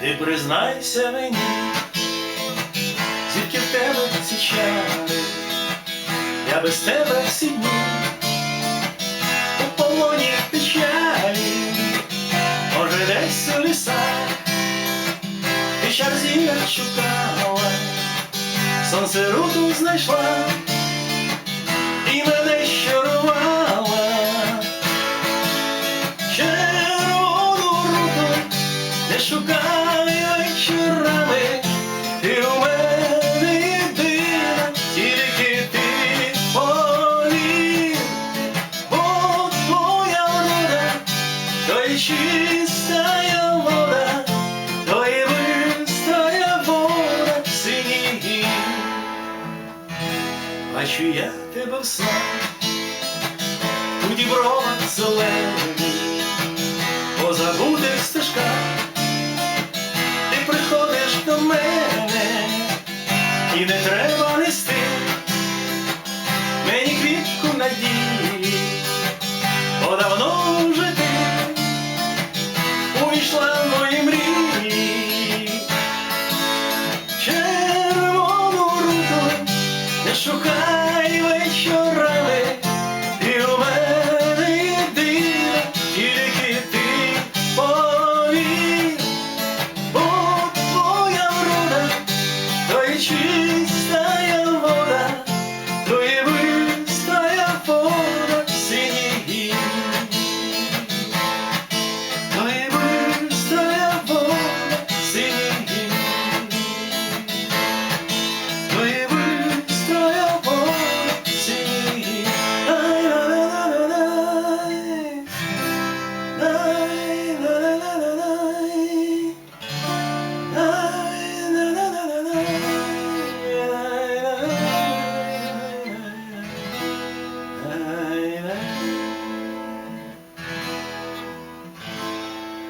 Ти признайся мені, звідки в тебе ці чари, я без тебе всі дні. черзі шукала, сонце руду знайшла і мене щарувала, червону руду не шукала. бачу я тебе в снах, у дібровах зелених, позабутих стежках, ти приходиш до мене, і не треба нести мені квітку надії. й вечорами, і у мене єдина тільки ти повір, бо твоя врода, та й чи.